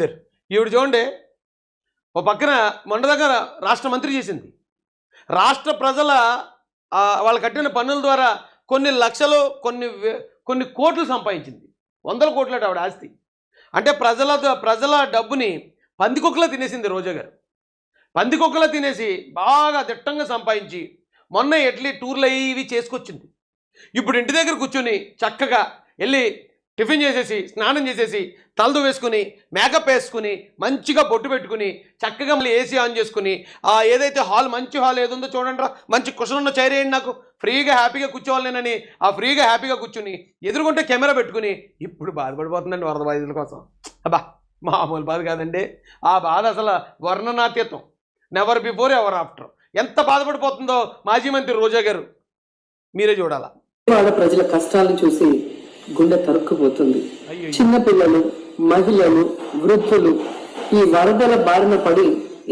బయలుదేరు ఈవిడ చూడండి ఓ పక్కన మొన్న దగ్గర రాష్ట్ర మంత్రి చేసింది. రాష్ట్ర ప్రజల వాళ్ళు కట్టిన పన్నుల ద్వారా కొన్ని లక్షలు కొన్ని కొన్ని కోట్లు సంపాదించింది. వందల కోట్లట ఆవిడ ఆస్తి. అంటే ప్రజల ప్రజల డబ్బుని పందికొక్కలా తినేసింది రోజా గారు. పందికొక్కలా తినేసి బాగా దిట్టంగా సంపాదించి మొన్న ఎట్లీ టూర్లు అయ్యి ఇవి చేసుకొచ్చింది. ఇప్పుడు ఇంటి దగ్గర కూర్చొని చక్కగా వెళ్ళి టిఫిన్ చేసేసి స్నానం చేసేసి తలదు వేసుకుని మేకప్ వేసుకుని మంచిగా బొట్టు పెట్టుకుని చక్కగా మళ్ళీ ఏసీ ఆన్ చేసుకుని ఆ ఏదైతే హాల్ మంచి హాల్ ఏదుందో చూడండి రా మంచి కుషన్ ఉన్న చైర్ వేయండి నాకు. ఫ్రీగా హ్యాపీగా కూర్చోవాలి నేనని ఆ ఫ్రీగా హ్యాపీగా కూర్చుని ఎదురుకుంటే కెమెరా పెట్టుకుని ఇప్పుడు బాధపడిపోతుందండి వరద బాధితుల కోసం. అబ్బా మామూలు బాధ కాదండి. ఆ బాధ అసలు వర్ణనాతీతం. నెవర్ బిఫోర్ ఎవర్ ఆఫ్టర్ ఎంత బాధపడిపోతుందో మాజీ మంత్రి రోజా గారు మీరే చూడాలా. వాళ్ళ ప్రజల కష్టాలను చూసి గుండె తరుక్కుపోతుంది. చిన్నపిల్లలు మహిళలు వృద్ధులు ఈ వరదల బారిన పడి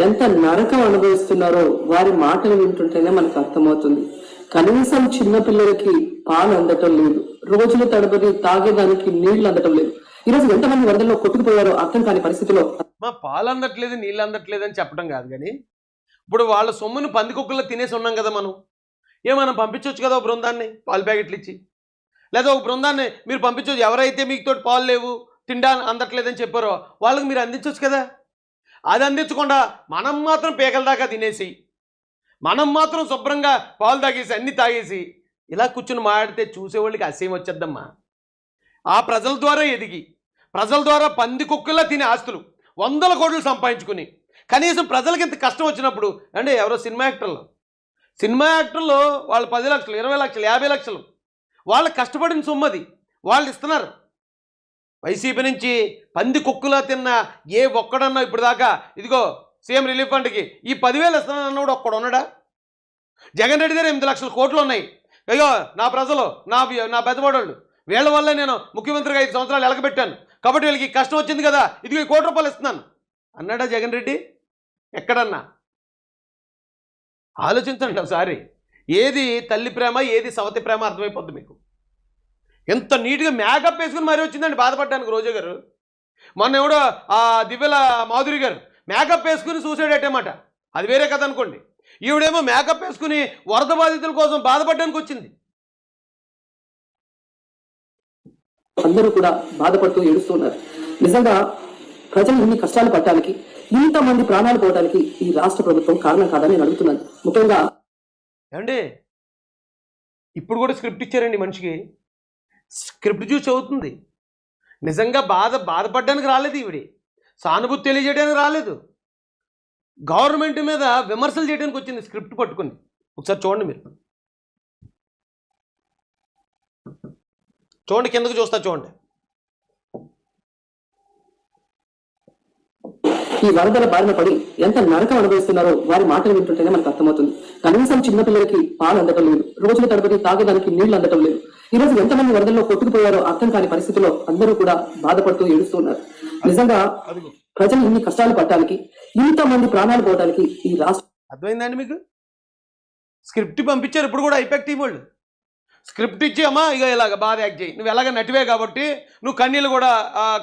ఎంత నరకం అనుభవిస్తున్నారో వారి మాటలు వింటుంటేనే మనకు అర్థమవుతుంది. కనీసం చిన్నపిల్లలకి పాలు అందటం లేదు. రోజులు తడబడి తాగేదానికి నీళ్ళు అందటం లేదు. ఈరోజు ఎంతమంది వరదల్లో కొట్టుకుపోయారో అర్థం కాని పరిస్థితిలో మా పాలు అందట్లేదు నీళ్ళు అందట్లేదు అని చెప్పడం కాదు కానీ ఇప్పుడు వాళ్ళ సొమ్మును పందికొక్కుల్లో తినేసి ఉన్నాం కదా మనం. ఏ మనం పంపించవచ్చు కదా బృందాన్ని? పాలు ప్యాకెట్లు ఇచ్చి. లేదా ఒక బృందాన్ని మీరు పంపించవచ్చు ఎవరైతే మీకు తోటి పాలు లేవు తిండా అందట్లేదని చెప్పారో వాళ్ళకి మీరు అందించవచ్చు కదా? అది అందించకుండా మనం మాత్రం పీకల దాకా తినేసి మనం మాత్రం శుభ్రంగా పాలు తాగేసి అన్నీ తాగేసి ఇలా కూర్చుని మాట్లాడితే చూసేవాళ్ళకి అసహ్యం వచ్చేద్దమ్మా. ఆ ప్రజల ద్వారా ఎదిగి ప్రజల ద్వారా పంది కుక్కలా తినే ఆస్తులు వందల కోట్లు సంపాదించుకుని కనీసం ప్రజలకి ఇంత కష్టం వచ్చినప్పుడు అంటే ఎవరో సినిమా యాక్టర్లు సినిమా యాక్టర్లు వాళ్ళు పది లక్షలు ఇరవై లక్షలు యాభై లక్షలు వాళ్ళు కష్టపడిన సొమ్మది. వాళ్ళు ఇస్తున్నారు. వైసీపీ నుంచి పంది కుక్కులా తిన్న ఏ ఒక్కడన్నా ఇప్పుడు దాకా ఇదిగో సీఎం రిలీఫ్ ఫండ్కి ఈ పదివేలు ఇస్తున్నాను అన్నవాడు ఒక్కడు ఉన్నాడా? జగన్ రెడ్డి దగ్గర ఎనిమిది లక్షల కోట్లు ఉన్నాయి. అయ్యో నా ప్రజలు నా నా పెద్దవాడోళ్ళు వీళ్ళ వల్లే నేను ముఖ్యమంత్రిగా ఐదు సంవత్సరాలు ఎలకబెట్టాను. కాబట్టి వీళ్ళకి కష్టం వచ్చింది కదా ఇదిగో ఈ కోటి రూపాయలు ఇస్తున్నాను. అన్నాడా జగన్ రెడ్డి? ఎక్కడన్నా? ఆలోచించండి ఒకసారి. ఏది తల్లి ప్రేమ ఏది సవతి ప్రేమ అర్థమైపోద్ది మీకు. ఎంత నీట్గా మేకప్ వేసుకుని మరీ వచ్చిందండి బాధపడ్డానికి రోజా గారు. మొన్న ఎవడో ఆ దివ్యల మాధురి గారు మేకప్ వేసుకుని సూసైడ్ అట్టేమాట అది వేరే కథ అనుకోండి. ఈవిడేమో మేకప్ వేసుకుని వరద బాధితుల కోసం బాధపడడానికి వచ్చింది. అందరూ కూడా బాధపడుతూ ఏడుస్తున్నారు. నిజంగా ప్రజలు ఇన్ని కష్టాలు పట్టడానికి ఇంతమంది ప్రాణాలు పోవడానికి ఈ రాష్ట్ర ప్రభుత్వం కారణం కాదని నేను అడుగుతున్నాను. ముఖ్యంగా ఏమండి? ఇప్పుడు కూడా స్క్రిప్ట్ ఇచ్చారండి మనిషికి. స్క్రిప్ట్ చూసి చదువుతుంది. నిజంగా బాధ బాధపడడానికి రాలేదు ఈవిడి. సానుభూతి తెలియజేయడానికి రాలేదు. గవర్నమెంట్ మీద విమర్శలు చేయడానికి వచ్చింది స్క్రిప్ట్ పట్టుకుని. ఒకసారి చూడండి మీరు. చూడండి కిందకు చూస్తా చూడండి. ఈ వరదల బారిన పడి ఎంత నరకం అనుభవిస్తున్నారో వారి మాటలు వింటుంటేనే మనకు అర్థమవుతుంది. కనీసం చిన్నపిల్లలకి పాలు అందటం లేదు. రోజుల తరబడి తాగేదానికి నీళ్ళు అందటం లేదు. ఈ రోజు ఎంతమంది వరదల్లో కొట్టుకుపోయారో అర్థం కాని పరిస్థితిలో అందరూ కూడా బాధపడుతూ ఏడుస్తున్నారు నిజంగా ప్రజలు ఇన్ని కష్టాలు పడటానికి ఇంతమంది ప్రాణాలు పోవడానికి ఈ రాష్ట్ర అర్థమైందండి మీకు? స్క్రిప్ట్ పంపించారు ఇప్పుడు కూడా ఐపాక్ టీం వాళ్ళు. స్క్రిప్ట్ ఇచ్చి అమ్మా ఇక ఇలాగ బాగా యాక్ట్ చేయి. నువ్వు ఎలాగ నటివే కాబట్టి నువ్వు కన్నీళ్ళు కూడా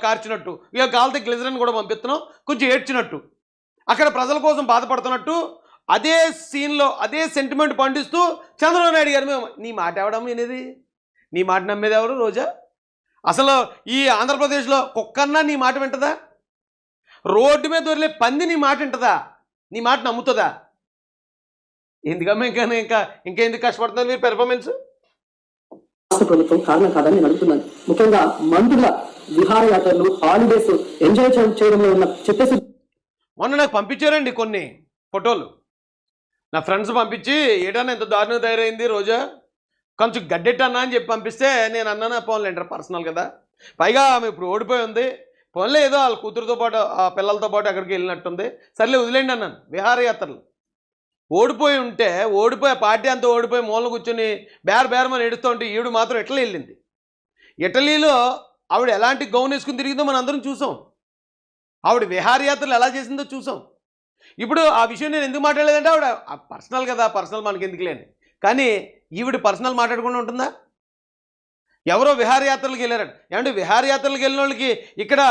కార్చినట్టు. ఇక కాలితే గ్లిజరిన్ కూడా పంపిస్తున్నావు కొంచెం ఏడ్చినట్టు. అక్కడ ప్రజల కోసం బాధపడుతున్నట్టు అదే సీన్లో అదే సెంటిమెంట్ పండిస్తూ చంద్రబాబు నాయుడు గారు మేము నీ మాట ఎవడమ్మ వినేది నీ మాట నమ్మేది ఎవరు రోజా? అసలు ఈ ఆంధ్రప్రదేశ్లో కుక్కన్నా నీ మాట వింటదా? రోడ్డు మీద వదిలే పంది నీ మాట వింటదా? నీ మాట నమ్ముతుందా? ఎందుకమ్మా ఇంకా ఇంకా ఇంకా ఎందుకు కష్టపడుతున్నారు మీరు పెర్ఫార్మెన్స్ రాష్ట్ర ప్రభుత్వం కారణం కాదని నేను అడుగుతున్నాను. ముఖ్యంగా మంత్రుల విహారయాత్రలు హాలిడేస్ ఎంజాయ్ చేయడంలో ఉన్న చెప్పేసి మొన్న నాకు పంపించారండి కొన్ని ఫోటోలు. నా ఫ్రెండ్స్ పంపించి ఏటన్నా ఎంత దారుణం తయారైంది రోజా? కొంచెం గడ్డెట్టన్నా అని చెప్పి పంపిస్తే నేను అన్నాను పోన్లేంటారు పర్సనల్ కదా. పైగా ఆమె ఇప్పుడు ఓడిపోయి ఉంది. పోన్లే ఏదో వాళ్ళ కూతురుతో పాటు ఆ పిల్లలతో పాటు అక్కడికి వెళ్ళినట్టుంది. సర్లే వదిలేండి అన్నాను. విహారయాత్రలు. ఓడిపోయి ఉంటే ఓడిపోయి పార్టీ అంతా ఓడిపోయి మూల కూర్చొని బేర బేరమని ఏడుస్తూ ఉంటే ఈవిడ మాత్రం ఇటలీ వెళ్ళింది? ఇటలీలో ఆవిడ ఎలాంటి గౌన్ వేసుకుని తిరిగిందో మనం అందరం చూసాం. ఆవిడ విహారయాత్రలు ఎలా చేసిందో చూసాం. ఇప్పుడు ఆ విషయం నేను ఎందుకు మాట్లాడలేదంటే ఆవిడ పర్సనల్ కదా పర్సనల్ మనకి ఎందుకు లేని కానీ ఈవిడ పర్సనల్ మాట్లాడకుండా ఉంటుందా? ఎవరో విహారయాత్రలకు వెళ్ళారట. ఏమంటే విహారయాత్రలకు వెళ్ళిన వాళ్ళకి ఇక్కడ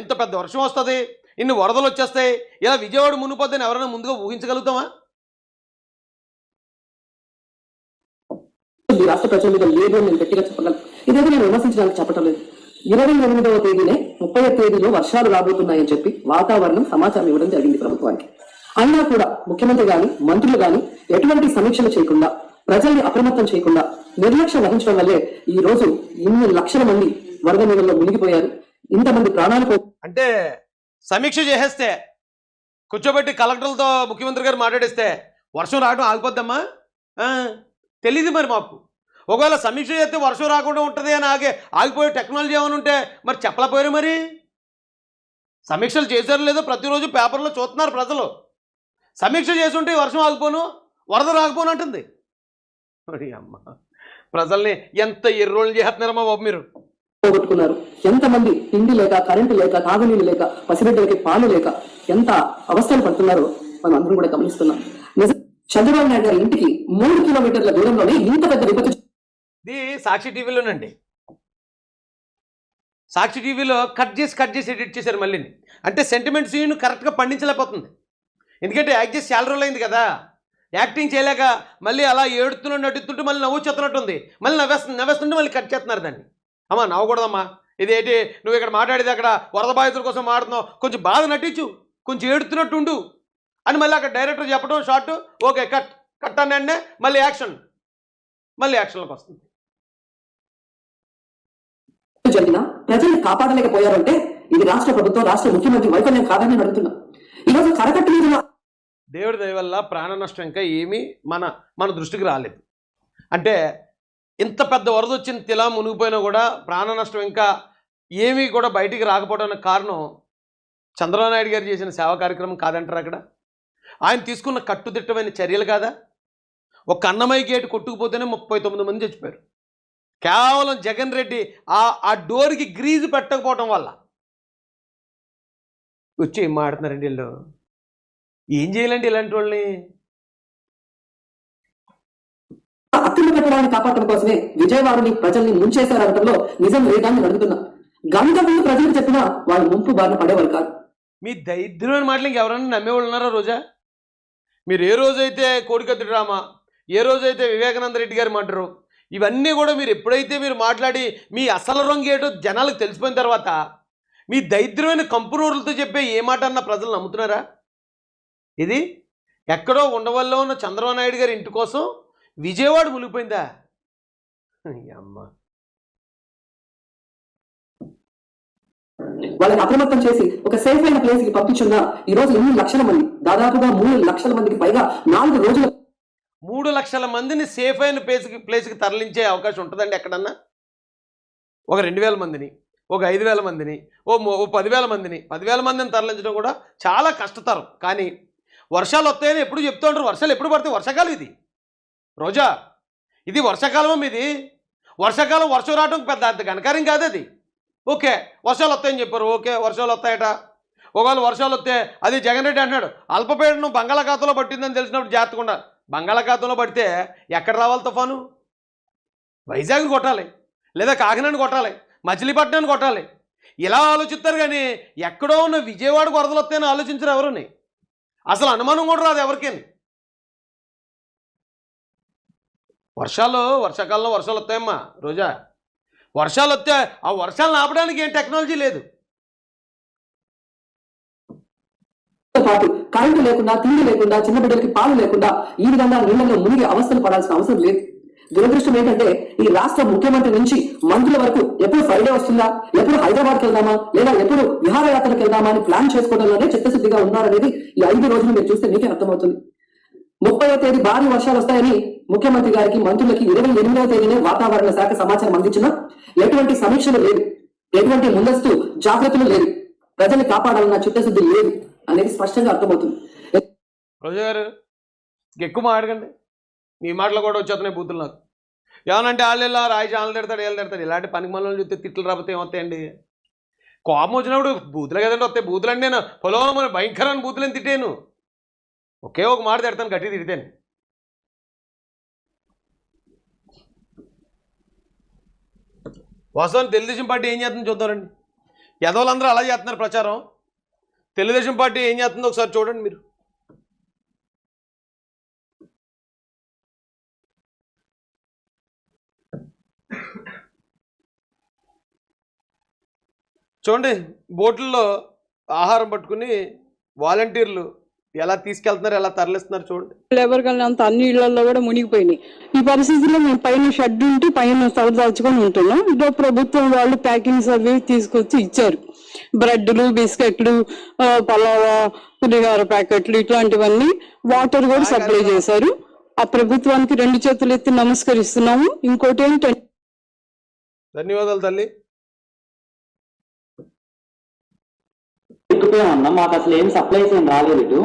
ఇంత పెద్ద వర్షం వస్తుంది ఇన్ని వరదలు వచ్చేస్తాయి ఇలా విజయవాడ మునిపోద్దని ఎవరైనా ముందుగా ఊహించగలుగుతామా? ఈ రాష్ట్ర ప్రజల మీద లేదు అని నేను గట్టిగా చెప్పగలను. ఇదేదో నేను విమర్శించడానికి చెప్పటం లేదు. ఇరవై ఎనిమిదవ తేదీనే ముప్పై తేదీలో వర్షాలు రాబోతున్నాయని చెప్పి వాతావరణం సమాచారం ఇవ్వడం జరిగింది ప్రభుత్వానికి. అయినా కూడా ముఖ్యమంత్రి గాని మంత్రులు గాని ఎటువంటి సమీక్షలు చేయకుండా ప్రజల్ని అప్రమత్తం చేయకుండా నిర్లక్ష్యం వహించడం వల్లే ఈ రోజు ఇన్ని లక్షల మంది వరద నీళ్ళలో మునిగిపోయారు. ఇంతమంది ప్రాణాలు అంటే సమీక్ష చేసేస్తే కూర్చోబెట్టి కలెక్టర్లతో ముఖ్యమంత్రి గారు మాట్లాడిస్తే వర్షం రావడం ఆగిపోద్దమ్మా? తెలియదు మరి మాకు. ఒకవేళ సమీక్ష చేస్తే వర్షం రాకుండా ఉంటుంది అని ఆగే ఆగిపోయే టెక్నాలజీ ఏమైనా ఉంటే మరి చెప్పలేకపోయారు మరి? సమీక్షలు చేశారు లేదో ప్రతిరోజు పేపర్లో చూస్తున్నారు ప్రజలు. సమీక్ష చేస్తుంటే వర్షం ఆగిపోను వరద రాకపోను అంటుంది. అమ్మ ప్రజల్ని ఎంత ఎర్రోళ్ళు చేస్తున్నారమ్మా బాబు మీరు. పోగొట్టుకున్నారు. ఎంతమంది తిండి లేక కరెంటు లేక తాగునీళ్ళు లేక పసిబిడ్డలకి పాలు లేక ఎంత అవస్థలు పడుతున్నారో మనం అందరం కూడా గమనిస్తున్నాం. చంద్రబాబు నాయుడు గారి ఇంటికి మూడు కిలోమీటర్ల దూరంలోనే ఇంత పెద్ద విపత్తు ఇది సాక్షి టీవీలోనండి సాక్షి టీవీలో కట్ చేసి కట్ చేసి ఎడిట్ చేశారు మళ్ళీ. అంటే సెంటిమెంట్ సీన్ కరెక్ట్గా పండించలేకపోతుంది. ఎందుకంటే యాక్ట్ చేసి చాలా రోజులు అయింది కదా. యాక్టింగ్ చేయలేక మళ్ళీ అలా ఏడుతున్న నటిస్తుంటే మళ్ళీ నవ్వు చెత్తనట్టుంది మళ్ళీ నవ్వేస్తుంది నవ్వేస్తుంటే మళ్ళీ కట్ చేస్తున్నారు దాన్ని. అమ్మా నవ్వకూడదమ్మా. ఇది ఏంటి? నువ్వు ఇక్కడ మాట్లాడేది అక్కడ వరద బాధితుల కోసం మాట్లాడుతున్నావు. కొంచెం బాధ నటించు. కొంచెం ఏడుతున్నట్టు ఉండు అని మళ్ళీ అక్కడ డైరెక్టర్ చెప్పడం షార్ట్ ఓకే కట్. కట్ అని మళ్ళీ యాక్షన్. మళ్ళీ యాక్షన్లోకి వస్తుంది. జరిగినా ప్రజల్ని కాపాడలేకపోయారంటే ఇది రాష్ట్ర ప్రభుత్వం రాష్ట్ర ముఖ్యమంత్రి వైఫల్యం కాదని నేను అడుగుతున్నా. ఈరోజు కరకట్టు మీద దేవుడి దయ వల్ల ప్రాణ నష్టం ఇంకా ఏమీ మన మన దృష్టికి రాలేదు. అంటే ఇంత పెద్ద వరద వచ్చిన తిలా మునిగిపోయినా కూడా ప్రాణ నష్టం ఇంకా ఏమీ కూడా బయటికి రాకపోవడానికి కారణం చంద్రబాబు నాయుడు గారు చేసిన సేవా కార్యక్రమం కాదంటారు అక్కడ? ఆయన తీసుకున్న కట్టుదిట్టమైన చర్యలు కాదా? ఒక అన్నమయ్య గేటు కొట్టుకుపోతేనే ముప్పై తొమ్మిది మంది చచ్చిపోయారు. కేవలం జగన్ రెడ్డి ఆ ఆ డోర్కి గ్రీజు పెట్టకపోవటం వల్ల. వచ్చి ఏం మాడుతున్నారండి వీళ్ళు? ఏం చేయాలండి ఇలాంటి వాళ్ళని? అత్యున్న కట్టడాన్ని కాపాడటం కోసమే విజయవాడని ప్రజల్ని ముంచేశారనటంలో నిజం లేదని నేను అడుగుతున్నా. గంట ముందు ప్రజలకు చెప్పినా వాళ్ళు ముంపు బారిన పడేవారు కాదు. మీ దరిద్రమైన మాటలు ఇంకెవరన్నా నమ్మేవాళ్ళు ఉన్నారా రోజా? మీరు ఏ రోజైతే కోడికత్తి డ్రామా ఏ రోజైతే వివేకానంద రెడ్డి గారు మాట్లారు ఇవన్నీ కూడా మీరు ఎప్పుడైతే మీరు మాట్లాడి మీ అసలు రంగేటో జనాలకు తెలిసిపోయిన తర్వాత మీ దరిద్రమైన కంపునూరులతో చెప్పే ఏ మాట అన్న ప్రజలు నమ్ముతున్నారా? ఇది ఎక్కడో ఉండవల్లో ఉన్న చంద్రబాబు నాయుడు గారి ఇంటి కోసం విజయవాడ మునిగిపోయిందా? ఈ అమ్మ వాళ్ళని అప్రమత్తం చేసి ఒక సేఫ్ అయిన ప్లేస్కి పంపించున్న ఈ రోజు ఎన్ని లక్షల మంది దాదాపుగా మూడు లక్షల మందికి పైగా నాలుగు రోజుల మూడు లక్షల మందిని సేఫ్ అయిన ప్లేస్కి ప్లేస్కి తరలించే అవకాశం ఉంటుందండి ఎక్కడన్నా? ఒక రెండు వేల మందిని ఒక ఐదు వేల మందిని ఓ ఓ పదివేల మందిని. పదివేల మందిని తరలించడం కూడా చాలా కష్టతరం. కానీ వర్షాలు వస్తాయని ఎప్పుడు చెప్తూ ఉంటారు. వర్షాలు ఎప్పుడు పడితే వర్షాకాలం ఇది. రోజా ఇది వర్షాకాలం ఇది వర్షాకాలం వర్షం రావడం పెద్ద అంత కాదు అది. ఓకే వర్షాలు వస్తాయని చెప్పారు. ఓకే వర్షాలు వస్తాయట. ఒకవేళ వర్షాలు వస్తే అది జగన్ రెడ్డి అంటున్నాడు. అల్పపీడనం బంగాళాఖాతంలో పట్టిందని తెలిసినప్పుడు జాగ్రత్తగా బంగాళాఖాతంలో పడితే ఎక్కడ రావాలి తుఫాను? వైజాగ్ కొట్టాలి. లేదా కాకినాడ కొట్టాలి. మచిలీపట్నాన్ని కొట్టాలి. ఇలా ఆలోచిస్తారు కానీ ఎక్కడో ఉన్న విజయవాడకు వరదలు వస్తాయని ఆలోచించరు ఎవరుని? అసలు అనుమానం కూడా రాదు ఎవరికేని వర్షాలు వర్షాకాలంలో వర్షాలు వస్తాయమ్మా రోజా. వర్షాలు వస్తే ఆ వర్షాలను ఆపడానికి ఏం టెక్నాలజీ లేదు. పాటు కరెంటు లేకుండా తిండి లేకుండా చిన్న బిడ్డలకి పాలు లేకుండా ఈ విధంగా నీళ్ళలో మునిగి అవస్థలు పడాల్సిన అవసరం లేదు. దురదృష్టం ఏంటంటే ఈ రాష్ట్ర ముఖ్యమంత్రి నుంచి మంత్రుల వరకు ఎప్పుడు ఫ్రైడే వస్తుందా ఎప్పుడు హైదరాబాద్కి వెళ్దామా లేదా ఎప్పుడు విహారయాత్రకు వెళ్దామా అని ప్లాన్ చేసుకోవడంలోనే చిత్తశుద్ధిగా ఉన్నారనేది ఈ ఐదు రోజులు మీరు చూస్తే మీకే అర్థమవుతుంది. ముప్పైవ తేదీ భారీ వర్షాలు వస్తాయని ముఖ్యమంత్రి గారికి మంత్రులకి ఇరవై ఎనిమిదవ తేదీనే వాతావరణ శాఖ సమాచారం అందించిన ఎటువంటి సమీక్షలు లేవు. ఎటువంటి ముందస్తు జాగ్రత్తలు లేవు. ప్రజల్ని కాపాడాలన్న చిత్తశుద్ధి లేదు అనేది స్పష్టంగా అర్థమవుతుంది. రోజా ఎక్కువ మాట్లాడండి మీ మాటలు కూడా వచ్చేస్తున్నాయి బూతులు నాకు. ఏమనంటే వాళ్ళు ఇలా రాయి వాళ్ళు తిడతాడు వీళ్ళు తిడతాడు. ఇలాంటి పనికి మనల్ని చూస్తే తిట్లు రాబోతే ఏమవుతాయండి కోపం వచ్చినప్పుడు బూతులు కదండి వస్తాయి. బూతులు అండి నేను పొలం భయంకరమైన బూతులని తిట్టాను. ఒకే ఒక మాట తిడతాను గట్టి తిడితేనే. వాస్తవాన్ని తెలుగుదేశం పార్టీ ఏం చేస్తుందో చూద్దామండి. యదవులందరూ అలా చేస్తున్నారు ప్రచారం. తెలుగుదేశం పార్టీ ఏం చేస్తుందో ఒకసారి చూడండి మీరు. చూడండి బోట్లలో ఆహారం పట్టుకుని వాలంటీర్లు ఎలా తీసుకెళ్తున్నారు ఎలా తరలిస్తున్నారు చూడండి లేబర్ కానీ అంత అన్ని ఇళ్ళలో కూడా మునిగిపోయినాయి. ఈ పరిస్థితిలో మేము పైన షెడ్ ఉంటే పైన సవదాల్చుకొని ఉంటున్నాం. ఇదో ప్రభుత్వం వాళ్ళు ప్యాకింగ్స్ అవి తీసుకొచ్చి ఇచ్చారు. బ్రెడ్లు బిస్కెట్లు పలావా పులిహార ప్యాకెట్లు ఇట్లాంటివన్నీ వాటర్ కూడా సప్లై చేశారు. ఆ ప్రభుత్వానికి రెండు చేతులు ఎత్తి నమస్కరిస్తున్నాము. ఇంకోటి ఏంటంటే ధన్యవాదాలు తల్లి. ఎక్కిపోయామన్నా మాకు అసలు ఏం సప్లైస్ ఏం రాలేదు ఇటు.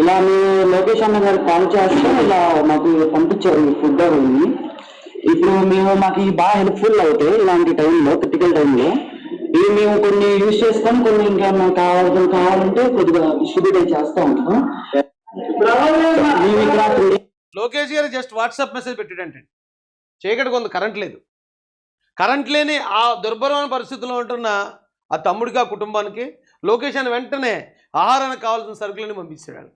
ఇలా మేము లోకేష్ అన్న గారికి కాల్ చేస్తే ఇలా మాకు పంపించారు ఫుడ్ అవన్నీ ఇప్పుడు మేము మాకు బాగా హెల్ప్ఫుల్ అవుతాయి ఇలాంటి టైంలో క్రిటికల్ టైంలో ఇవి మేము కొన్ని యూజ్ చేసుకొని కొన్ని ఇంకేమన్నా కావాల్సిన కావాలంటే కొద్దిగా డిస్ట్రిబ్యూట్ చేస్తా ఉంటాం. మేము ఇక్కడ లోకేష్ గారు జస్ట్ వాట్సాప్ మెసేజ్ పెట్టాడంటే. చీకటి కొంత కరెంట్ లేదు. కరెంట్ లేని ఆ దుర్భరమైన పరిస్థితుల్లో ఉంటున్న ఆ తమ్ముడికి ఆ కుటుంబానికి లోకేష్ అని వెంటనే ఆహారానికి కావాల్సిన సరుకులను పంపించాడు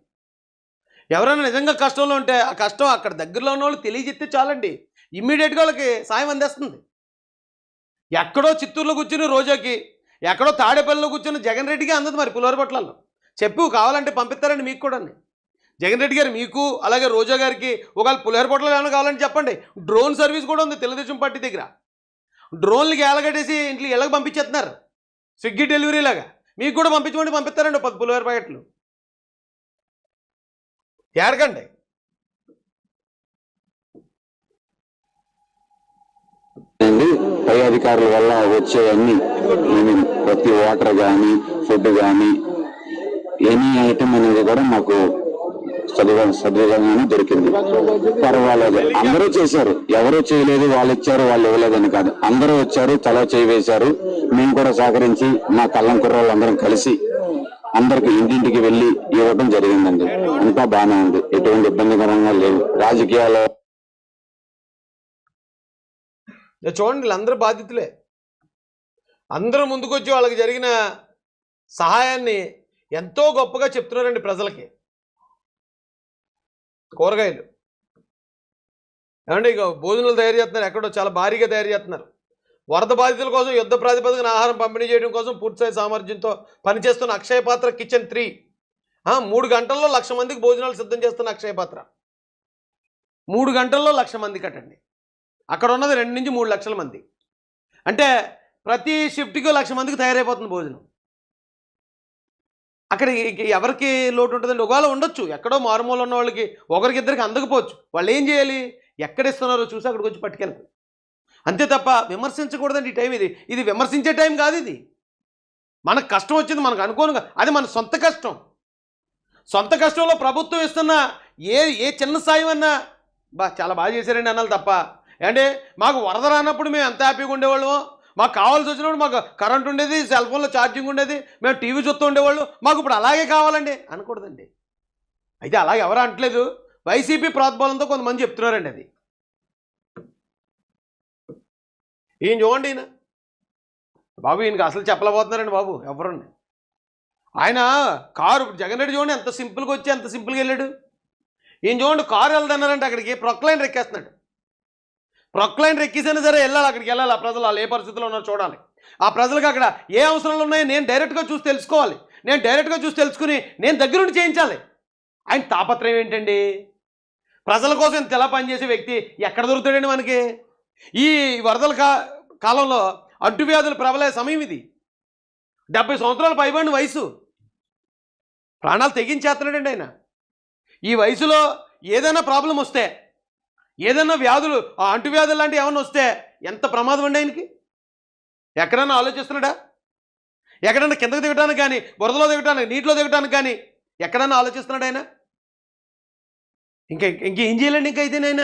ఎవరైనా నిజంగా కష్టంలో ఉంటే ఆ కష్టం అక్కడ దగ్గరలో ఉన్న వాళ్ళు తెలియజెత్తే చాలండి. ఇమ్మీడియట్గా వాళ్ళకి సాయం అందేస్తుంది. ఎక్కడో చిత్తూరులో కూర్చుని రోజాకి ఎక్కడో తాడేపల్లిలో కూర్చుని జగన్ రెడ్డికి అందదు మరి పులిహోర పట్లలో చెప్పు కావాలంటే పంపిస్తారండి మీకు కూడా జగన్ రెడ్డి గారు మీకు అలాగే రోజా గారికి ఒకవేళ పులిహోర పొట్లాలు ఏమైనా కావాలంటే చెప్పండి. డ్రోన్ సర్వీస్ కూడా ఉంది తెలుగుదేశం పార్టీ దగ్గర. డ్రోన్లకి ఏలగట్టేసి ఇంట్లో ఇళ్ళకి పంపించేస్తున్నారు. స్విగ్గీ డెలివరీ లాగా. మీకు కూడా పంపించమంటే పంపిస్తారండి పది పులిహోర ప్యాకెట్లు. ఏడకండి అండి పై అధికారుల వల్ల వచ్చేవన్నీ ప్రతి వాటర్ కానీ ఫుడ్ కానీ ఎనీ ఐటమ్ అనేది కూడా మాకు సదుగా సదుగానే దొరికింది. పర్వాలేదు. అందరూ చేశారు. ఎవరు చేయలేదు వాళ్ళు ఇచ్చారు వాళ్ళు ఇవ్వలేదని కాదు. అందరూ వచ్చారు తల చేయి వేశారు. మేము కూడా సహకరించి మా కళ్ళం కుర్రోళ్ళు అందరం కలిసి అందరికి ఇంటింటికి వెళ్ళి ఇవ్వడం జరిగిందండి. అంతా బాగానే ఉంది. ఎటువంటి ఇబ్బందికరంగా లేవు. రాజకీయాలు చూడండి వీళ్ళందరూ బాధితులే. అందరూ ముందుకొచ్చి వాళ్ళకి జరిగిన సహాయాన్ని ఎంతో గొప్పగా చెప్తున్నారండి ప్రజలకి. కూరగాయలు. ఏమండి ఇక భోజనాలు తయారు చేస్తున్నారు. ఎక్కడో చాలా భారీగా తయారు చేస్తున్నారు. వరద బాధితుల కోసం యుద్ధ ప్రాతిపదికన ఆహారం పంపిణీ చేయడం కోసం పూర్తిస్థాయి సామర్థ్యంతో పనిచేస్తున్న అక్షయ పాత్ర కిచెన్ త్రీ. మూడు గంటల్లో లక్ష మందికి భోజనాలు సిద్ధం చేస్తున్న అక్షయ పాత్ర. మూడు గంటల్లో లక్ష మంది కట్టండి అక్కడ ఉన్నది రెండు నుంచి మూడు లక్షల మంది. అంటే ప్రతి షిఫ్ట్కి లక్ష మందికి తయారైపోతుంది భోజనం. అక్కడ ఎవరికి లోటు ఉంటుందండి ఒకవేళ ఉండొచ్చు. ఎక్కడో మారుమూల ఉన్న వాళ్ళకి ఒకరికి ఇద్దరికి అందకపోవచ్చు. వాళ్ళు ఏం చేయాలి? ఎక్కడ ఇస్తున్నారో చూసి అక్కడికి వచ్చి పట్టుకెళ్ళి అంతే తప్ప విమర్శించకూడదండి ఈ టైం ఇది. ఇది విమర్శించే టైం కాదు ఇది. మనకు కష్టం వచ్చింది మనకు అనుకోను అది మన సొంత కష్టం. సొంత కష్టంలో ప్రభుత్వం ఇస్తున్న ఏ ఏ చిన్న సాయం అన్నా బా చాలా బాగా చేశారండి అనాలి తప్ప. అంటే మాకు వరద రానప్పుడు మేము ఎంత హ్యాపీగా ఉండేవాళ్ళము? మాకు కావాల్సి వచ్చినప్పుడు మాకు కరెంట్ ఉండేది సెల్ ఫోన్లో ఛార్జింగ్ ఉండేది మేము టీవీ చూస్తూ ఉండేవాళ్ళు. మాకు ఇప్పుడు అలాగే కావాలండి. అనకూడదండి. అయితే అలాగే ఎవరు అంటలేదు వైసీపీ ప్రోద్బలంతో కొంతమంది చెప్తున్నారండి అది. ఈయన చూడండి ఈయన. బాబు ఈయనకి అసలు చెప్పలేకపోతున్నారండి బాబు ఎవరండి. ఆయన కారు జగన్ రెడ్డి చూడండి ఎంత సింపుల్గా వచ్చి ఎంత సింపుల్గా వెళ్ళాడు. ఈయన చూడండి కారు వెళ్దన్నారంటే అక్కడికి ప్రొక్లైన్ రెక్కేస్తున్నాడు ప్రొక్లైన్ రెక్కిసైనా సరే వెళ్ళాలి అక్కడికి వెళ్ళాలి. ఆ ప్రజలు వాళ్ళు ఏ పరిస్థితిలో ఉన్నారో చూడాలి. ఆ ప్రజలకు అక్కడ ఏ అవసరాలు ఉన్నాయో నేను డైరెక్ట్గా చూసి తెలుసుకోవాలి. నేను డైరెక్ట్గా చూసి తెలుసుకుని నేను దగ్గరుండి చేయించాలి. ఆయన తాపత్రయం ఏంటండి? ప్రజల కోసం ఇంత ఎలా పనిచేసే వ్యక్తి ఎక్కడ దొరుకుతాడండి మనకి? ఈ వరదల కా కాలంలో అంటువ్యాధులు ప్రబలే సమయం ఇది. డెబ్బై సంవత్సరాల పైబడిన వయసు. ప్రాణాలు తెగించేస్తున్నాడండి ఆయన. ఈ వయసులో ఏదైనా ప్రాబ్లం వస్తే ఏదైనా వ్యాధులు ఆ అంటువ్యాధులు లాంటివి ఏమైనా వస్తే ఎంత ప్రమాదం అండి ఆయనకి? ఎక్కడన్నా ఆలోచిస్తున్నాడా? ఎక్కడన్నా కిందకు దిగటానికి కానీ బురదలో దిగటానికి నీటిలో దిగటానికి కానీ ఎక్కడన్నా ఆలోచిస్తున్నాడు ఆయన? ఇంకా ఇంకేం చేయాలండి ఇంకా అయితే ఆయన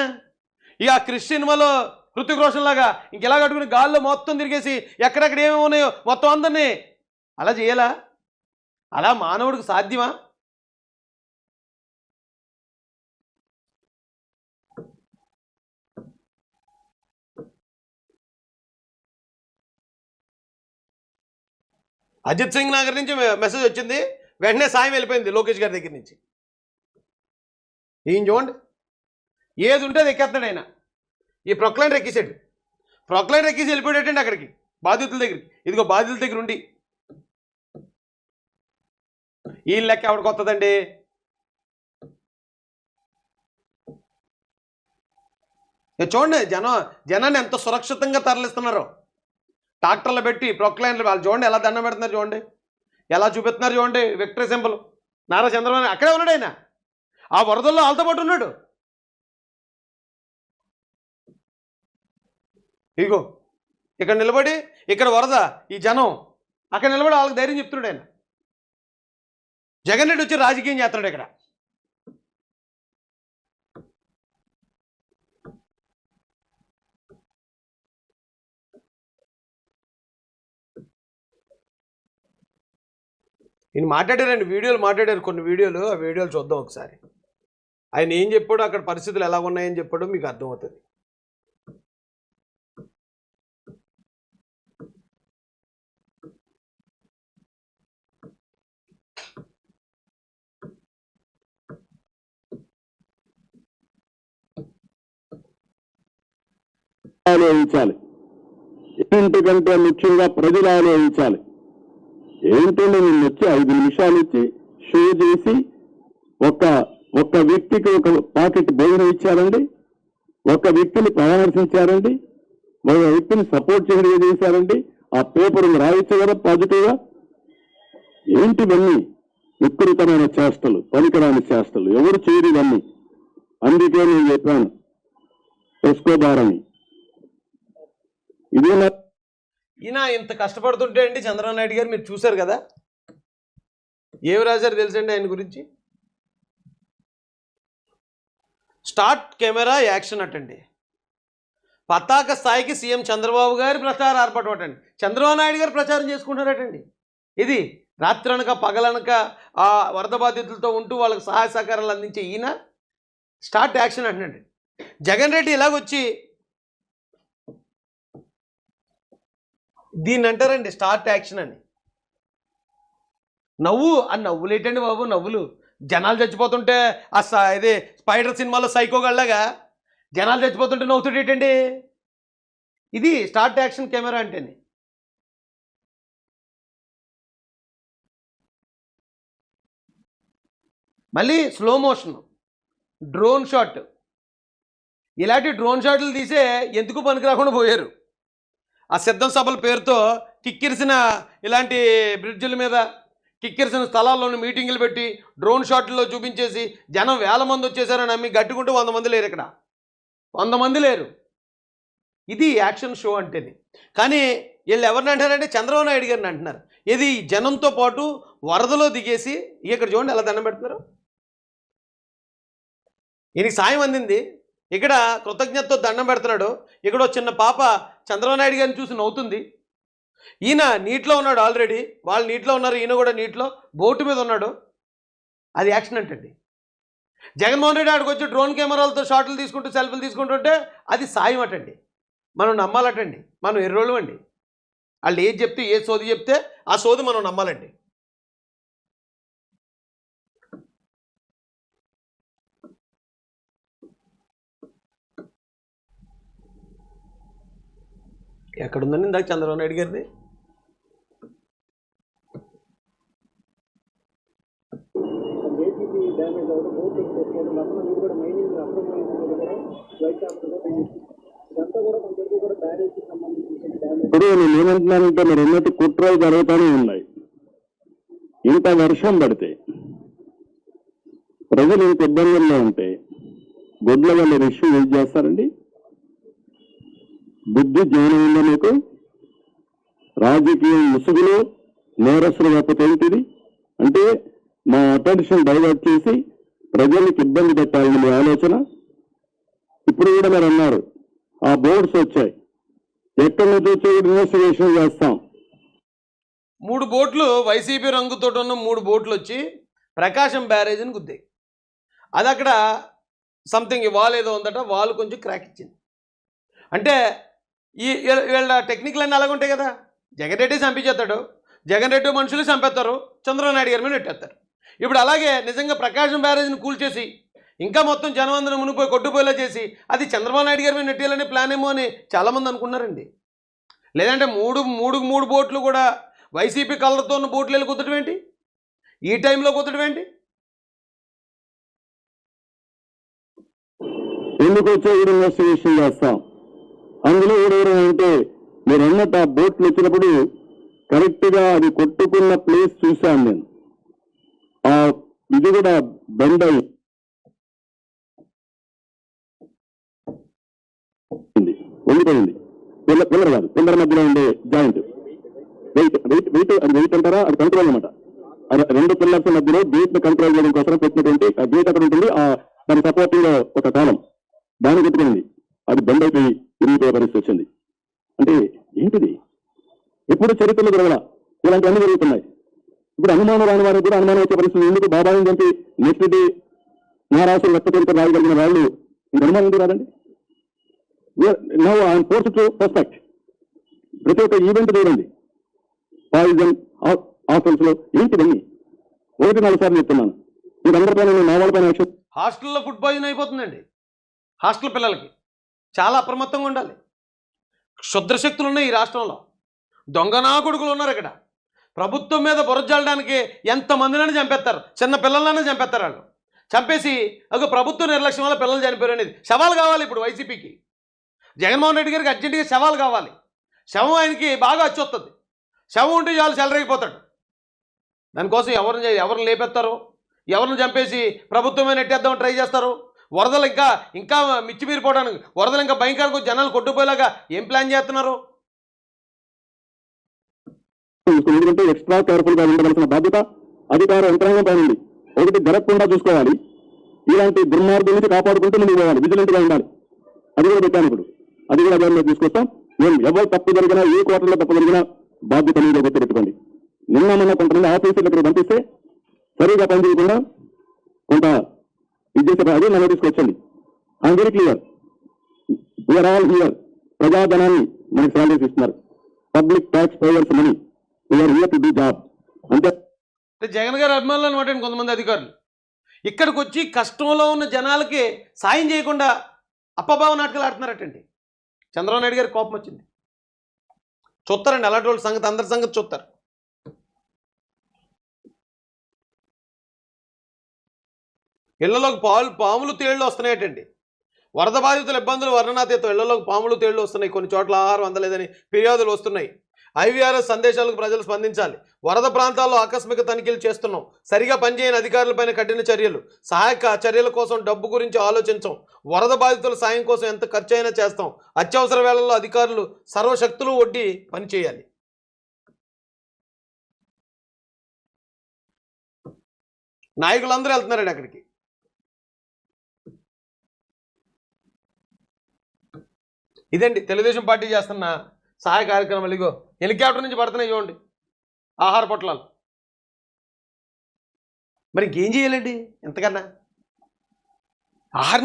ఇక ఆ క్రిష్ సినిమాలో హృతిక్ రోషన్ లాగా ఇంకెలా కట్టుకుని గాల్లో మొత్తం తిరిగేసి ఎక్కడెక్కడ ఏమేమి ఉన్నాయో మొత్తం అందరినీ అలా చేయాలా? అలా మానవుడికి సాధ్యమా? అజిత్ సింగ్ నగర్ నుంచి మెసేజ్ వచ్చింది. వెంటనే సాయం వెళ్ళిపోయింది లోకేష్ గారి దగ్గర నుంచి. ఈయన చూడండి. ఏది ఉంటే అది ఎక్కేస్తాడు ఆయన. ఈ ప్రొక్లైన్ ఎక్కేసాడు. ప్రొక్లైన్ ఎక్కేసి వెళ్ళిపోయాడండి అక్కడికి బాధితుల దగ్గరికి. ఇదిగో బాధితుల దగ్గర ఉండి. ఈ లెక్క ఎవరికి వస్తుందండి ఇక చూడండి జనం జనాన్ని ఎంత సురక్షితంగా తరలిస్తున్నారు. ట్రాక్టర్లు పెట్టి ప్రొక్లైన్లు వాళ్ళు చూడండి ఎలా దండం పెడుతున్నారు చూడండి. ఎలా చూపిస్తున్నారు చూడండి. Victory symbol. నారా చంద్రబాబు అక్కడే ఉన్నాడు ఆయన. ఆ వరదల్లో వాళ్ళతో పాటు ఉన్నాడు. ఇగో ఇక్కడ నిలబడి ఇక్కడ వరద ఈ జనం అక్కడ నిలబడి వాళ్ళకి ధైర్యం చెప్తున్నాడు ఆయన. జగన్ రెడ్డి వచ్చి రాజకీయం చేస్తున్నాడు ఇక్కడ. ఈయన మాట్లాడారండి వీడియోలు మాట్లాడారు కొన్ని వీడియోలు ఆ వీడియోలు చూద్దాం ఒకసారి. ఆయన ఏం చెప్పాడు అక్కడ పరిస్థితులు ఎలా ఉన్నాయని చెప్పాడు మీకు అర్థమవుతుంది. ఆలోచించాలి. ఇంటికంటే ముఖ్యంగా ప్రజలు ఆలోచించాలి. ఏంటంటే నేను వచ్చి ఐదు నిమిషాలు ఇచ్చి షో చేసి ఒక ఒక వ్యక్తికి ఒక పాకెట్ భోజనం ఇచ్చారండి? ఒక వ్యక్తిని పరామర్శించారండి? ఒక వ్యక్తిని సపోర్ట్ చేయడం చేశారండి? ఆ పేపర్ రాయొచ్చు కదా పాజిటివ్గా ఏంటివన్నీ వికృతమైన చేష్టలు పనికిరాని చేష్టలు. ఎవరు చేయరు ఇవన్నీ? అందుకే నేను చెప్పాను ఎస్కోబారని ఇదే నా ఈయన ఇంత కష్టపడుతుంటే అండి చంద్రబాబు నాయుడు గారు మీరు చూశారు కదా? ఏమి రాశారు తెలుసండి ఆయన గురించి? స్టార్ట్ కెమెరా యాక్షన్ అటండి. పతాక స్థాయికి సీఎం చంద్రబాబు గారి ప్రచారం ఏర్పాటు అటండి. చంద్రబాబు నాయుడు గారు ప్రచారం చేసుకుంటారటండి ఇది రాత్రనక పగలనక ఆ వరద బాధితులతో ఉంటూ వాళ్ళకి సహాయ సహకారాలు అందించే ఈయన స్టార్ట్ యాక్షన్ అంటున్నాడు జగన్ రెడ్డి ఇలాగొచ్చి దీన్ని అంటారండి స్టార్ట్ యాక్షన్ అని. నవ్వు ఆ నవ్వులు బాబు నవ్వులు. జనాలు చచ్చిపోతుంటే ఆ స- స్పైడర్ సినిమాలో సైకోగళ్ళగా జనాలు చచ్చిపోతుంటే నవ్వుతుంటేటండి ఇది స్టార్ట్ యాక్షన్ కెమెరా అంటేనే. మళ్ళీ స్లో మోషన్ డ్రోన్ షాట్ ఇలాంటి డ్రోన్ షాట్లు తీసే ఎందుకు పనికి రాకుండా పోయారు? ఆ సిద్ధం సభల పేరుతో కిక్కిరిసిన ఇలాంటి బ్రిడ్జిల మీద కిక్కిరిసిన స్థలాల్లోని మీటింగులు పెట్టి డ్రోన్ షాట్లో చూపించేసి జనం వేల మంది వచ్చేసారని నమ్మి గట్టుకుంటూ వంద మంది లేరు ఇక్కడ. వంద మంది లేరు. ఇది యాక్షన్ షో అంటేది కానీ వీళ్ళు ఎవరిని అంటారంటే చంద్రబాబు నాయుడు గారిని అంటున్నారు. ఇది జనంతో పాటు వరదలో దిగేసి ఇక్కడ చూడండి ఎలా దండం పెడుతున్నారు. ఈయనకి సాయం అందింది ఇక్కడ కృతజ్ఞతతో దండం పెడుతున్నాడు. ఇక్కడ చిన్న పాప చంద్రబాబు నాయుడు గారిని చూసి నవ్వుతుంది. ఈయన నీటిలో ఉన్నాడు ఆల్రెడీ. వాళ్ళు నీటిలో ఉన్నారు ఈయన కూడా నీటిలో బోటు మీద ఉన్నాడు. అది యాక్షన్ అంటండి జగన్మోహన్ రెడ్డి ఆడికి వచ్చి డ్రోన్ కెమెరాలతో షాట్లు తీసుకుంటూ సెల్ఫీలు తీసుకుంటుంటే అది సాయం అటండి. మనం నమ్మాలటండి. మనం ఎర్రోళ్ళు అండి వాళ్ళు ఏది చెప్తే ఏ సోది చెప్తే ఆ సోది మనం నమ్మాలండి. ఎక్కడుందండి ఇందాక చంద్రబాబు నాయుడు గారిది? ఇప్పుడు నేను ఏమంటున్నానంటే మరి ఉన్నట్టు కుట్రలు జరుగుతూనే ఉన్నాయి. ఇంత వర్షం పడితే ప్రజలు ఇంత ఇబ్బందుల్లో ఉంటే గుడ్ల వల్ల ఇష్యూ ఏం చేస్తారండి? బుద్ధి జ్ఞానం ఉందా మీకు? రాజకీయం ముసుగులో నేరస్తులు కాకపోతే ఏంటిది అంటే మా అటెన్షన్ డైవర్ట్ చేసి ప్రజలకు ఇబ్బంది పెట్టాలని మీ ఆలోచన. ఇప్పుడు కూడా మీరు అన్నారు ఆ బోర్డ్స్ వచ్చాయి. ఎక్కడ నుంచి వచ్చే ఇన్వెస్టిగేషన్ చేస్తాం. మూడు బోట్లు వైసీపీ రంగుతో ఉన్న మూడు బోట్లు వచ్చి ప్రకాశం బ్యారేజ్ని గుద్దాయి. అది అక్కడ సంథింగ్ వాల్ ఏదో ఉందట వాల్ కొంచెం క్రాక్ ఇచ్చింది. అంటే ఈ వీళ్ళ- టెక్నిక్లు అన్నీ అలాగుంటాయి కదా. జగన్ రెడ్డి చంపించేస్తాడు. జగన్ రెడ్డి మనుషులు చంపేస్తారు. చంద్రబాబు నాయుడు గారి మీద నెట్టేస్తారు. ఇప్పుడు అలాగే నిజంగా ప్రకాశం బ్యారేజ్ని కూల్చేసి ఇంకా మొత్తం జనమందరం మునిపోయి కొట్టుపోయేలా చేసి అది చంద్రబాబు నాయుడు గారి మీద నెట్టేయాలనే ప్లాన్ ఏమో అని చాలామంది అనుకున్నారండి. లేదంటే మూడు మూడు మూడు బోట్లు కూడా వైసీపీ కలర్తో ఉన్న బోట్లు వెళ్ళి కుదటం ఏంటి? ఈ టైంలో కుదటం ఏంటి? ఎందుకు వచ్చే ఇన్వెస్టిగేషన్ చేస్తాం? అందులో కూడా అంటే మీరు అన్నట్టు ఆ బోట్లు వచ్చినప్పుడు కరెక్ట్గా అది కొట్టుకున్న ప్లేస్ చూశాను నేను. ఆ ఇది కూడా బెండ్ అయి ఉంది. వంగిపోయింది పిల్ల పిల్లర్ కాదు పిల్లర్ మధ్యలో ఉండే జాయింట్. వెయిట్ వెయిట్ వెయిట్ అది వెయిట్ అంటారా? అది కంట్రోల్ అనమాట రెండు పిల్లర్స్ మధ్యలో గేట్ కంట్రోల్ చేయడం కోసం పెట్టినటువంటి ఆ గేట్ అక్కడ ఉంటుంది. ఆ దాని సపోర్టింగ్ ఒక కాలం. దాన్ని పెట్టుకుంది అది బంద్ అయిపోయి ఇరిగిపోయే పరిస్థితి వచ్చింది. అంటే ఏంటిది? ఎప్పుడు చరిత్రలో జరగల ఇలాంటివన్నీ జరుగుతున్నాయి. ఇప్పుడు అనుమానం రాని వారికి కూడా అనుమానం వచ్చే పరిస్థితి ఎందుకు బాబాయిని చంపి నెక్స్ట్ డే నారాసులు రక్త రాయగలిగిన వాళ్ళు ఇంక అనుమానం ఎందుకు రాదండి now I'm force to suspect ప్రతి ఒక్క ఈవెంట్ చూడండి. పాయిజన్ హాస్టల్స్లో ఏంటివన్నీ ఒకటి నాలుగు సార్లు చెప్తున్నాను. మీరందరిపైన అందరిపైన నా వాళ్ళపైన హాస్టల్లో ఫుడ్ పాయిజన్ అయిపోతుందండి. హాస్టల్ పిల్లలకి. చాలా అప్రమత్తంగా ఉండాలి. క్షుద్రశక్తులు ఉన్నాయి ఈ రాష్ట్రంలో. దొంగనా కొడుకులు ఉన్నారు ఇక్కడ. ప్రభుత్వం మీద బురజల్లడానికి ఎంతమందినైనా చంపేస్తారు. చిన్న పిల్లలైనా చంపేస్తారు వాళ్ళు. చంపేసి ఒక ప్రభుత్వ నిర్లక్ష్యం వల్ల పిల్లలు చనిపోయారు అనేది శవాలు కావాలి ఇప్పుడు వైసీపీకి. జగన్మోహన్ రెడ్డి గారికి అర్జెంటుగా శవాలు కావాలి. శవం ఆయనకి బాగా వచ్చొస్తుంది శవం ఉంటే చాలు సెలరైపోతాడు దానికోసం ఎవరిని ఎవరిని లేపేస్తారు? ఎవరిని చంపేసి ప్రభుత్వమే నెట్టేద్దామని ట్రై చేస్తారు? వరదలు ఇంకా ఇంకా మిచ్చిమీరిపోవడానికి వరదలు ఇంకా భయంకరంగా జనాలు కొట్టుకుపోయేలాగా ఏం ప్లాన్ చేస్తున్నారు? ఎందుకంటే ఎక్స్ట్రా కేర్ఫుల్గా ఉండవలసిన బాధ్యత అధికార యంత్రాంగం పైన ఉంది. ఒకటి జరగకుండా చూసుకోవాలి. ఇలాంటి దుర్మార్గం నుంచి కాపాడుకుంటూ ముందుకు పోవాలి. విజిలెంట్గా ఉండాలి. అది కూడా పెట్టాను ఇప్పుడు. అది కూడా అధికారంలో తీసుకొస్తాం. మేము ఎవరు తప్పు జరిగినా ఏ క్వార్టర్లో తప్పు జరిగినా బాధ్యత మీద పెట్టుకోండి. నిన్న మొన్న కొంతమంది ఆఫీసులు ఇక్కడ పంపిస్తే సరిగా పని చేయకుండా కొంత ఇది చేసే అదే నోటీస్కి వచ్చింది I'm very clear we are all here ప్రజాధనాన్ని మనకి సాలరీస్ ఇస్తున్నారు. Public tax payers money we are here to do job అంతే. అంటే జగన్ గారు అభిమానులు అనమాట కొంతమంది అధికారులు. ఇక్కడికి వచ్చి కష్టంలో ఉన్న జనాలకి సాయం చేయకుండా అప్పభావ నాటకాలు ఆడుతున్నారటండి. చంద్రబాబు నాయుడు గారి కోపం వచ్చింది. చూస్తారండి అలాంటి వాళ్ళ సంగతి అందరి సంగతి చూస్తారు ఇళ్ళలోకి పాలు పాములు తేళ్ళు వస్తున్నాయటండి. వరద బాధితుల ఇబ్బందులు వర్ణనాతీతం. ఇళ్ళలోకి పాములు తేళ్ళు వస్తున్నాయి. కొన్ని చోట్ల ఆహారం అందలేదని ఫిర్యాదులు వస్తున్నాయి. ఐవీఆర్ఎస్ సందేశాలకు ప్రజలు స్పందించాలి. వరద ప్రాంతాల్లో ఆకస్మిక తనిఖీలు చేస్తున్నాం. సరిగా పనిచేయని అధికారులపైన కఠిన చర్యలు. సహాయక చర్యల కోసం డబ్బు గురించి ఆలోచించాం. వరద బాధితుల సాయం కోసం ఎంత ఖర్చు అయినా చేస్తాం. అత్యవసర వేళల్లో అధికారులు సర్వశక్తులు ఒడ్డి పనిచేయాలి నాయకులందరూ వెళ్తున్నారండి అక్కడికి. ఇదండి తెలుగుదేశం పార్టీ చేస్తున్న సహాయ కార్యక్రమాలు ఇగో హెలికాప్టర్ నుంచి పడుతున్నాయి చూడండి. ఆహార పొట్లాలు. మరి ఇంకేం చేయాలండి? ఎంతకన్నా? ఆహార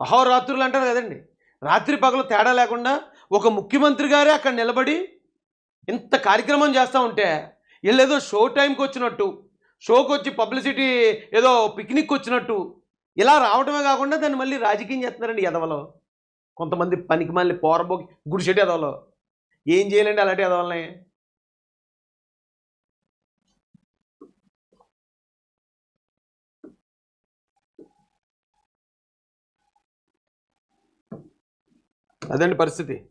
అహోరాత్రులు అంటారు కదండి. రాత్రి పగలు తేడా లేకుండా ఒక ముఖ్యమంత్రి గారే అక్కడ నిలబడి ఇంత కార్యక్రమం చేస్తూ ఉంటే వీళ్ళేదో ఏదో షో టైంకి వచ్చినట్టు షోకి వచ్చి పబ్లిసిటీ ఏదో పిక్నిక్ వచ్చినట్టు ఇలా రావడమే కాకుండా దాన్ని మళ్ళీ రాజకీయం చేస్తున్నారండి ఎదవలో కొంతమంది పనికి మళ్ళీ పోరబోకి గుడిసెట్టి ఎదవలో. ఏం చేయాలండి అలాంటి ఎదవల్ని? అదండి పరిస్థితి.